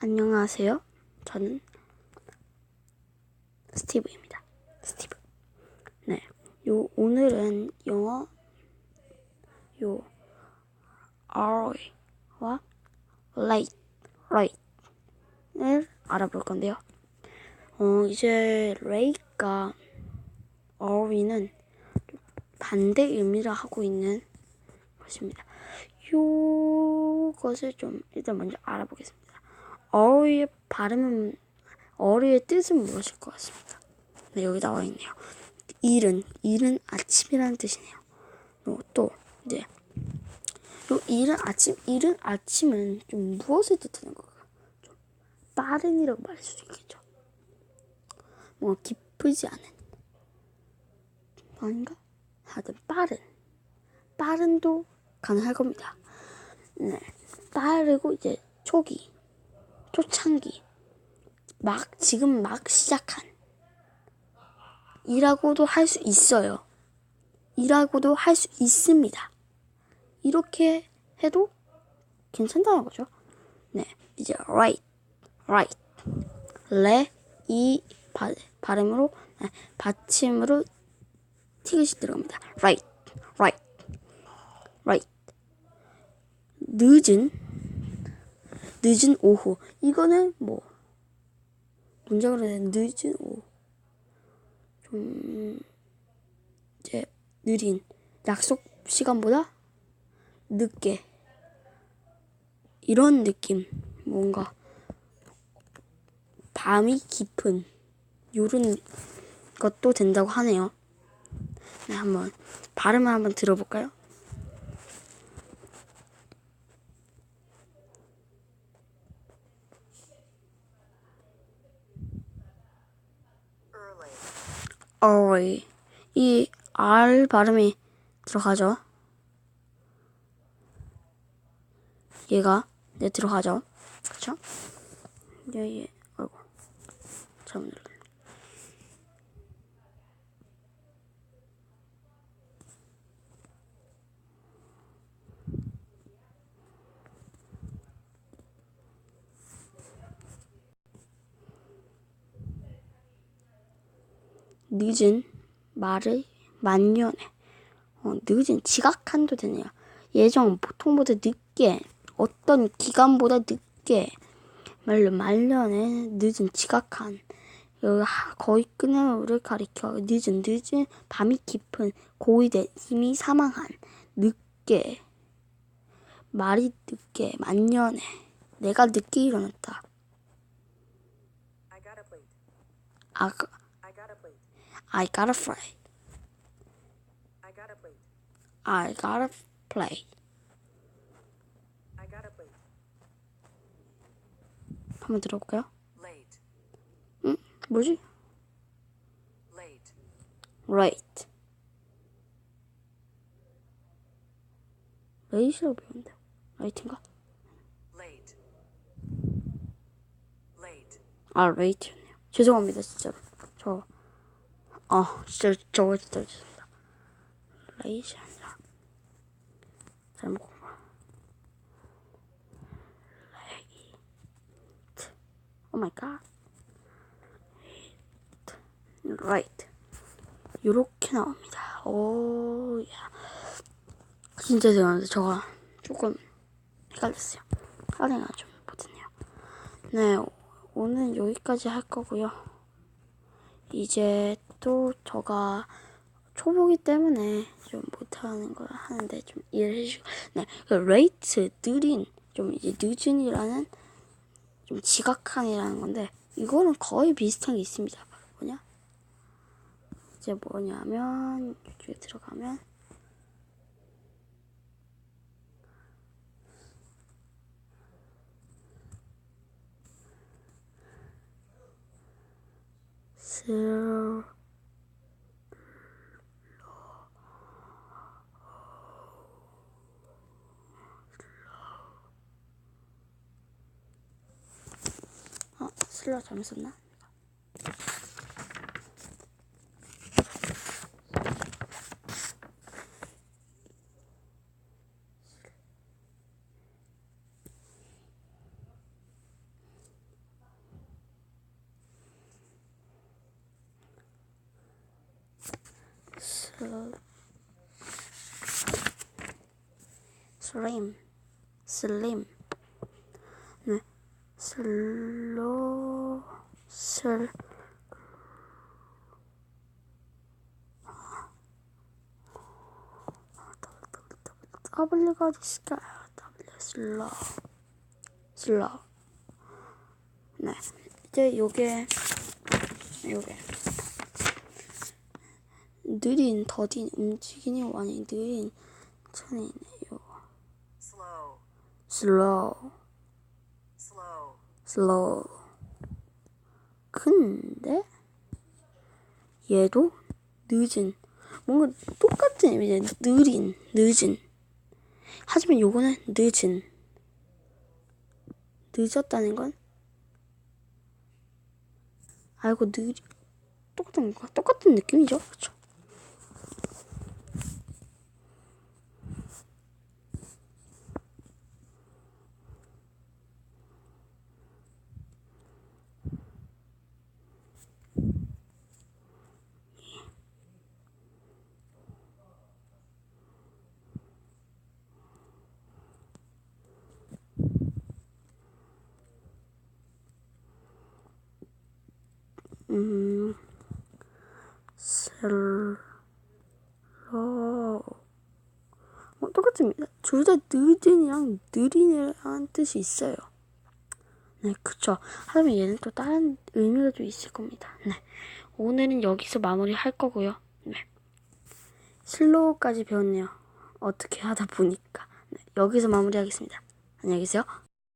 안녕하세요. 저는 스티브입니다. 스티브. 네. 요 오늘은 영어 요 R와 late, right을 알아볼 건데요. 어, 이제 late가 R는 반대 의미를 하고 있는 것입니다. 요것을 좀 일단 먼저 알아보겠습니다. 어휘의 발음은 어휘의 뜻은 무엇일 것 같습니다. 네, 여기 나와 있네요. 일은 일은 아침이라는 뜻이네요. 요, 또 이제 요 일은 아침 일은 아침은 좀 무엇을 뜻하는 걸까요? 좀 빠른이라고 말할 수도 있겠죠. 뭔가 기쁘지 않은 아닌가? 하여튼 빠른 빠른도 가능할 겁니다. 네, 빠르고 이제 초기 초창기 막 지금 막 시작한 이라고도 할 수 있어요. 이라고도 할 수 있습니다. 이렇게 해도 괜찮다는 거죠. 네, 이제 right, right, 레, 이 바, 발음으로 네, 받침으로 티귿이 들어갑니다. right, right, right. 늦은 늦은 오후. 이거는 뭐 문장으로 된 늦은 오후. 좀 이제 느린 약속 시간보다 늦게 이런 느낌 뭔가 밤이 깊은 요런 것도 된다고 하네요. 네, 한번 발음을 한번 들어볼까요? Early 이 R 발음이 들어가죠. 얘가 네 들어가죠. 그렇죠? 얘, 얘, 아이고 잘못 눌렀네. 늦은 말의 만년에 어, 늦은 지각한도 되네요. 예정 보통보다 늦게 어떤 기간보다 늦게 말로 말년에 늦은 지각한 여기 하- 거의 끝을 가리켜 늦은 늦은 밤이 깊은 고의된 이미 사망한 늦게 말이 늦게 만년에 내가 늦게 일어났다. I got up late. 아, I got up late. I gotta fly. I got up late. I gotta play. I got up late. 한번 들어볼까요? Late. 응? 뭐지? Late. Right. 레이시라고 배운다. 라이트인가? Late. Late. 아, 레이트였네요. 죄송합니다, 진짜로. 저, 아, 진짜, 저거 진짜 죄송합니다. 레이시 아니라. 잘못 공부. 레이트. 오 마이 갓. Right. 요렇게 나옵니다. 오, 야. 진짜 죄송합니다. 저가 조금 헷갈렸어요. 하네가 좀 못했네요. 네, 오늘 여기까지 할 거고요. 이제 또 저가 초보기 때문에 좀 못하는 걸 하는데 좀 이해해 주시고 네, 그 레이트 느린 좀 이제 늦은이라는 좀 지각한이라는 건데 이거는 거의 비슷한 게 있습니다. 뭐냐? 이제 뭐냐면 이쪽에 들어가면 슬 컬러 잘못 썼나? 슬림. 슬림. 네. 슬로 슬. W가 있을까요? W 슬로 슬로 네. 이제 요게 요게. 느린 더딘 움직이는 완이 느린 천이네요. Slow. 슬로우 Slow. 근데? 얘도 늦은. 뭔가 똑같은 의미죠 느린 늦은. 하지만 요거는 늦은. 늦었다는 건? 알고 느리 똑같은 거? 똑같은 느낌이죠? 그렇죠 음 슬로우 어, 똑같습니다. 둘다 늦은이랑 느린이라는 뜻이 있어요. 네 그쵸. 하지만 얘는 또 다른 의미가 좀 있을 겁니다. 네. 오늘은 여기서 마무리 할 거고요. 네. 슬로우까지 배웠네요. 어떻게 하다 보니까. 네, 여기서 마무리하겠습니다. 안녕히 계세요